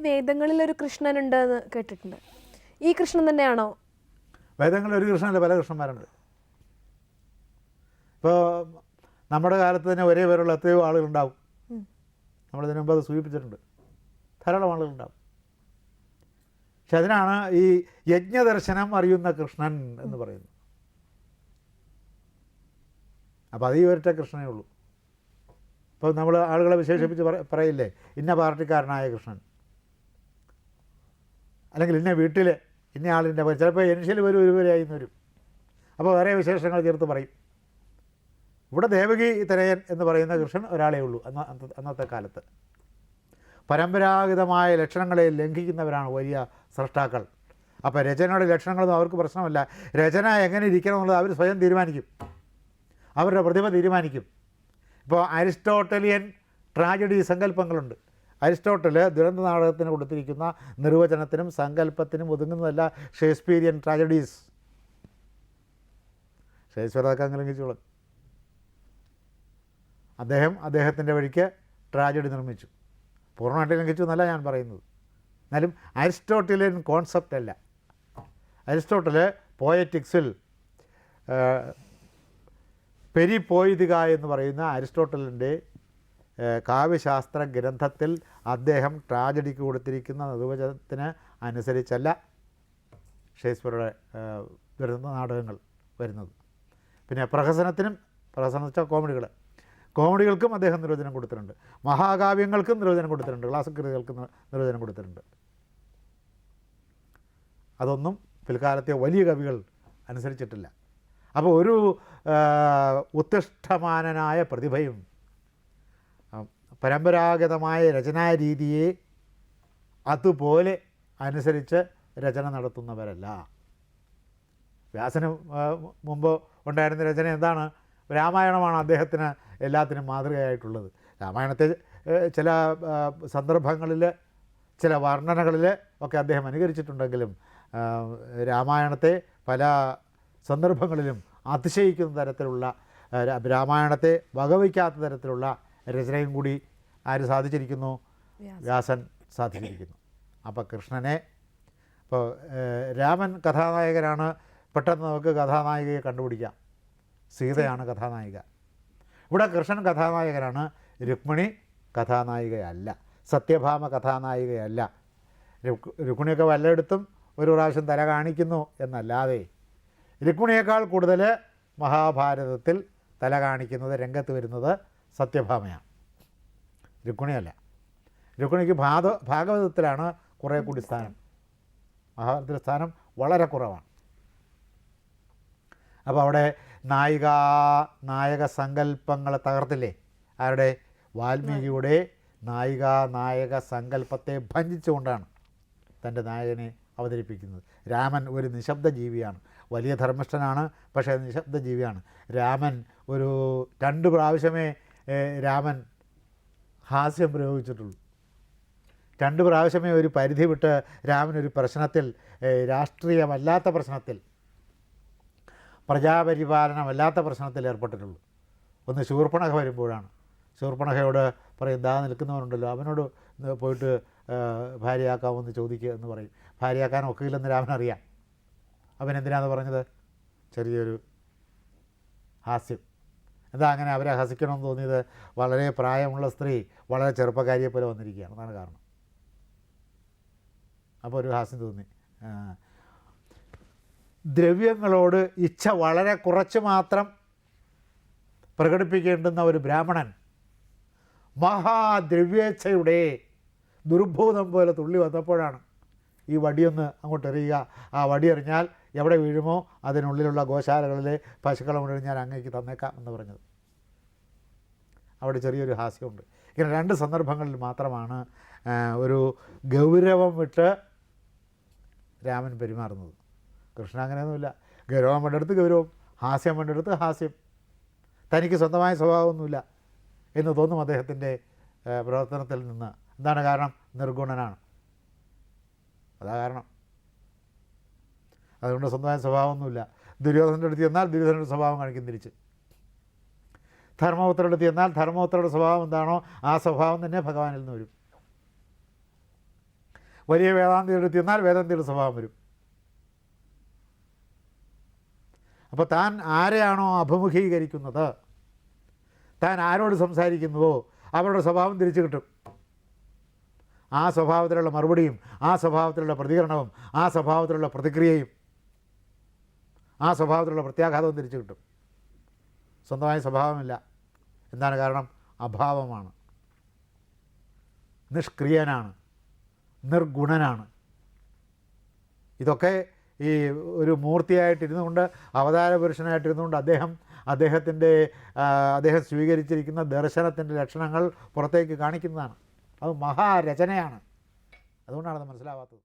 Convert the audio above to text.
വേദങ്ങളിൽ ഒരു കൃഷ്ണനുണ്ട് എന്ന് കേട്ടിട്ടുണ്ട്. ഈ കൃഷ്ണൻ തന്നെയാണോ? വേദങ്ങളിൽ ഒരു കൃഷ്ണനല്ല പല കൃഷ്ണന്മാരുണ്ട്. ഇപ്പോൾ നമ്മുടെ കാലത്ത് തന്നെ ഒരേ പേരുള്ള എത്രയോ ആളുകളുണ്ടാവും. നമ്മൾ നമ്മളിതിനു മുമ്പ് അത് സൂചിപ്പിച്ചിട്ടുണ്ട്. ധാരാളം ആളുകളുണ്ടാവും. പക്ഷെ അതിനാണ് ഈ യജ്ഞദർശനം അറിയുന്ന കൃഷ്ണൻ എന്ന് പറയുന്നത്. അപ്പോൾ അത് ഈ ഒരൊറ്റ കൃഷ്ണനേ ഉള്ളൂ. ഇപ്പോൾ നമ്മൾ ആളുകളെ വിശേഷിപ്പിച്ച് പറ- പറയില്ലേ? ഇന്ന പാർട്ടിക്കാരനായ കൃഷ്ണൻ. അല്ലെങ്കിൽ ഇന്ന വീട്ടിൽ ഇന്ന ആളിന്റെ പേര് ചിലപ്പോൾ എനിഷ്യൽ വരും ഒരുവരായി ആയിരുന്നു വരും. അപ്പോൾ വേറെ വിശേഷങ്ങൾ ചേർത്ത് പറയും. ഇവിടെ ദേവകി തിരയൻ എന്ന് പറയുന്ന കൃഷ്ണൻ ഒരാളേ ഉള്ളൂ അന്ന അന്നത്തെ കാലത്ത്. പരമ്പരാഗതമായ ലക്ഷണങ്ങളെ ലംഘിക്കുന്നവരാണ് വലിയ സൃഷ്ടാക്കൾ അപ്പോൾ രചനയുടെ ലക്ഷണങ്ങളൊന്നും അവർക്ക് പ്രശ്നമല്ല. രചന എങ്ങനെ ഇരിക്കണം എന്നുള്ളത് അവർ സ്വയം തീരുമാനിക്കും. അവരുടെ പ്രതിഭ തീരുമാനിക്കും. ഇപ്പോൾ അരിസ്റ്റോട്ടലിയൻ ട്രാജഡി സങ്കല്പങ്ങളുണ്ട്. അരിസ്റ്റോട്ടൽ ദുരന്ത നാടകത്തിന് കൊടുത്തിരിക്കുന്ന നിർവചനത്തിനും സങ്കല്പത്തിനും ഒതുങ്ങുന്നതല്ല ഷേക്സ്പീരിയൻ ട്രാജഡീസ്. ഷേക്സ്പിയർ അതൊക്കെ അങ്ങ് ലംഘിച്ചോളും അദ്ദേഹം അദ്ദേഹത്തിന്റെ വഴിക്ക് ട്രാജഡി നിർമ്മിച്ചു. പൂർണമായിട്ട് ലംഘിച്ചു എന്നല്ല ഞാൻ പറയുന്നത്. എന്നാലും അരിസ്റ്റോട്ടിലിയൻ കോൺസെപ്റ്റ് അല്ല. അരിസ്റ്റോട്ടൽ പോയറ്റിക്സിൽ പെരിപ്പോയിതിക എന്ന് പറയുന്ന അരിസ്റ്റോട്ടലിന്റെ കാവ്യശാസ്ത്ര ഗ്രന്ഥത്തിൽ അദ്ദേഹം ട്രാജഡിക്ക് കൊടുത്തിരിക്കുന്ന നിർവചനത്തിന് അനുസരിച്ചല്ല ഷേക്സ്പിയറുടെ വരുന്ന നാടകങ്ങൾ വരുന്നത്. പിന്നെ പ്രഹസനത്തിനും പ്രഹസനം വെച്ചാൽ കോമഡികൾ. കോമഡികൾക്കും അദ്ദേഹം നിർവചനം കൊടുത്തിട്ടുണ്ട്. മഹാകാവ്യങ്ങൾക്കും നിർവചനം കൊടുത്തിട്ടുണ്ട്. ക്ലാസിക് കൃതികൾക്കും നിർ- നിർവചനം കൊടുത്തിട്ടുണ്ട്. അതൊന്നും പിൽക്കാലത്തെ വലിയ കവികൾ അനുസരിച്ചിട്ടില്ല. അപ്പോൾ ഒരു ഉത്തിഷ്ഠമാനനായ പ്രതിഭയും പരമ്പരാഗതമായ രചനാ രീതിയെ അതുപോലെ അനുസരിച്ച് രചന നടത്തുന്നവരല്ല. വ്യാസന് മുമ്പ് ഉണ്ടായിരുന്ന രചന എന്താണ്? രാമായണമാണ് അദ്ദേഹത്തിന് എല്ലാത്തിനും മാതൃകയായിട്ടുള്ളത്. രാമായണത്തെ ചില സന്ദർഭങ്ങളിൽ ചില വർണനകളിൽ ഒക്കെ അദ്ദേഹം അനുകരിച്ചിട്ടുണ്ടെങ്കിലും രാമായണത്തെ പല സന്ദർഭങ്ങളിലും അതിശയിക്കുന്ന തരത്തിലുള്ള രാമായണത്തെ വകവയ്ക്കാത്ത തരത്തിലുള്ള രചനയും കൂടി ആര് സാധിച്ചിരിക്കുന്നു? വ്യാസൻ. സാധിച്ചിരിക്കുന്നു. അപ്പോൾ കൃഷ്ണനെ ഇപ്പോൾ രാമൻ കഥാനായകനാണ്. പെട്ടെന്ന് നമുക്ക് കഥാനായികയെ കണ്ടുപിടിക്കാം. സീതയാണ് കഥാനായിക. ഇവിടെ കൃഷ്ണൻ കഥാനായകനാണ്. രുക്മിണി കഥാനായികയല്ല. സത്യഭാമ കഥാനായികയല്ല. രുക് രുക്മിണിയൊക്കെ വല്ലയിടത്തും ഒരു പ്രാവശ്യം തല കാണിക്കുന്നു എന്നല്ലാതെ രുക്മിണിയേക്കാൾ കൂടുതൽ മഹാഭാരതത്തിൽ തല കാണിക്കുന്നത് രംഗത്ത് വരുന്നത് സത്യഭാമയാണ്. രുക്മിണിയല്ല രുക്മിണിക്ക് ഭാഗ ഭാഗവതത്തിലാണ് കുറേ കൂടി സ്ഥാനം. മഹാഭാരതത്തിലെ സ്ഥാനം വളരെ കുറവാണ്. അപ്പോൾ അവിടെ നായിക നായക സങ്കല്പങ്ങളെ തകർത്തില്ലേ? ആരുടെ? വാൽമീകിയുടെ നായിക നായക സങ്കല്പത്തെ ഭഞ്ജിച്ചുകൊണ്ടാണ് തന്റെ നായകനെ അവതരിപ്പിക്കുന്നത്. രാമൻ ഒരു നിശബ്ദ ജീവിയാണ് വലിയ ധർമ്മിഷ്ഠനാണ് പക്ഷേ നിശബ്ദ ജീവിയാണ് രാമൻ ഒരു രണ്ട് പ്രാവശ്യമേ രാമൻ ഹാസ്യം പ്രയോഗിച്ചിട്ടുള്ളൂ. രണ്ട് പ്രാവശ്യമേ ഒരു പരിധി വിട്ട് രാമനൊരു പ്രശ്നത്തിൽ രാഷ്ട്രീയമല്ലാത്ത പ്രശ്നത്തിൽ പ്രജാപരിപാലനമല്ലാത്ത പ്രശ്നത്തിൽ ഏർപ്പെട്ടിട്ടുള്ളൂ. ഒന്ന് ശൂർപ്പണഖ വരുമ്പോഴാണ്. ശൂർപ്പണഖയോട് പറയും ദാ നിൽക്കുന്നവരുണ്ടല്ലോ അവനോട് പോയിട്ട് ഭാര്യയാക്കാമെന്ന് ചോദിക്കുക എന്ന് പറയും. ഭാര്യയാക്കാൻ ഒക്കില്ലെന്ന് രാമനറിയാം. അവൻ എന്തിനാന്ന് പറഞ്ഞത്? ചെറിയൊരു ഹാസ്യം. എന്താ അങ്ങനെ അവരെ ഹസിക്കണമെന്ന് തോന്നിയത് വളരെ പ്രായമുള്ള സ്ത്രീ വളരെ ചെറുപ്പക്കാരിയെ പോലെ വന്നിരിക്കുകയാണ്. അതാണ് കാരണം. അപ്പോൾ ഒരു ഹാസ്യം തോന്നി. ദ്രവ്യങ്ങളോട് ഇച്ഛ വളരെ കുറച്ച് മാത്രം പ്രകടിപ്പിക്കേണ്ടുന്ന ഒരു ബ്രാഹ്മണൻ മഹാദ്രവ്യേച്ഛയുടെ ദുർഭൂതം പോലെ തുള്ളി വന്നപ്പോഴാണ് ഈ വടിയൊന്ന് അങ്ങോട്ട് എറിയുക. ആ വടി എറിഞ്ഞാൽ എവിടെ വീഴുമോ അതിനുള്ളിലുള്ള ഗോശാലകളിലെ പശുക്കളെ മുഴുവൻ ഞാൻ അങ്ങേക്ക് തന്നേക്കാം എന്ന് പറഞ്ഞത്. അവിടെ ചെറിയൊരു ഹാസ്യമുണ്ട്. ഇങ്ങനെ രണ്ട് സന്ദർഭങ്ങളിൽ മാത്രമാണ് ഒരു ഗൗരവം വിട്ട് രാമൻ പെരുമാറുന്നത്. കൃഷ്ണ അങ്ങനെയൊന്നുമില്ല. ഗൗരവം വേണ്ടടുത്ത് ഗൗരവം ഹാസ്യം വേണ്ടടുത്ത് ഹാസ്യം. തനിക്ക് സ്വന്തമായ സ്വഭാവമൊന്നുമില്ല എന്ന് തോന്നും അദ്ദേഹത്തിന്റെ പ്രവർത്തനത്തിൽ നിന്ന്. എന്താണ് കാരണം? നിർഗുണനാണ്. അതാ കാരണം. അതുകൊണ്ട് സ്വന്തമായ സ്വഭാവമൊന്നുമില്ല. ദുര്യോധനന്റെ അടുത്ത് ചെന്നാൽ ദുര്യോധനയുടെ സ്വഭാവം കാണിക്കും തിരിച്ച്. ധർമ്മപുത്രയുടെ അടുത്ത് ചെന്നാൽ ധർമ്മപുത്രയുടെ സ്വഭാവം എന്താണോ ആ സ്വഭാവം തന്നെ ഭഗവാനിൽ നിന്ന് വരും. വലിയ വേദാന്തിയുടെ അടുത്ത് ചെന്നാൽ വേദാന്തിയുടെ സ്വഭാവം വരും. അപ്പോൾ താൻ ആരെയാണോ അഭിമുഖീകരിക്കുന്നത്? താൻ ആരോട് സംസാരിക്കുന്നുവോ? അവരുടെ സ്വഭാവം തിരിച്ചു കിട്ടും. ആ സ്വഭാവത്തിലുള്ള മറുപടിയും ആ സ്വഭാവത്തിലുള്ള പ്രതികരണവും ആ സ്വഭാവത്തിലുള്ള പ്രതിക്രിയയും ആ സ്വഭാവത്തിലുള്ള പ്രത്യാഘാതവും തിരിച്ചു കിട്ടും. സ്വന്തമായ സ്വഭാവമില്ല. എന്താണ് കാരണം? അഭാവമാണ്. നിഷ്ക്രിയനാണ്. നിർഗുണനാണ്. ഇതൊക്കെ ഈ ഒരു മൂർത്തിയായിട്ടിരുന്നുകൊണ്ട് അവതാര പുരുഷനായിട്ടിരുന്നുകൊണ്ട് അദ്ദേഹം അദ്ദേഹത്തിന്റെ അദ്ദേഹം സ്വീകരിച്ചിരിക്കുന്ന ദർശനത്തിന്റെ ലക്ഷണങ്ങൾ പുറത്തേക്ക് കാണിക്കുന്നതാണ്. അത് മഹാരചനയാണ്. അതുകൊണ്ടാണ് അത് മനസ്സിലാവാത്തത്.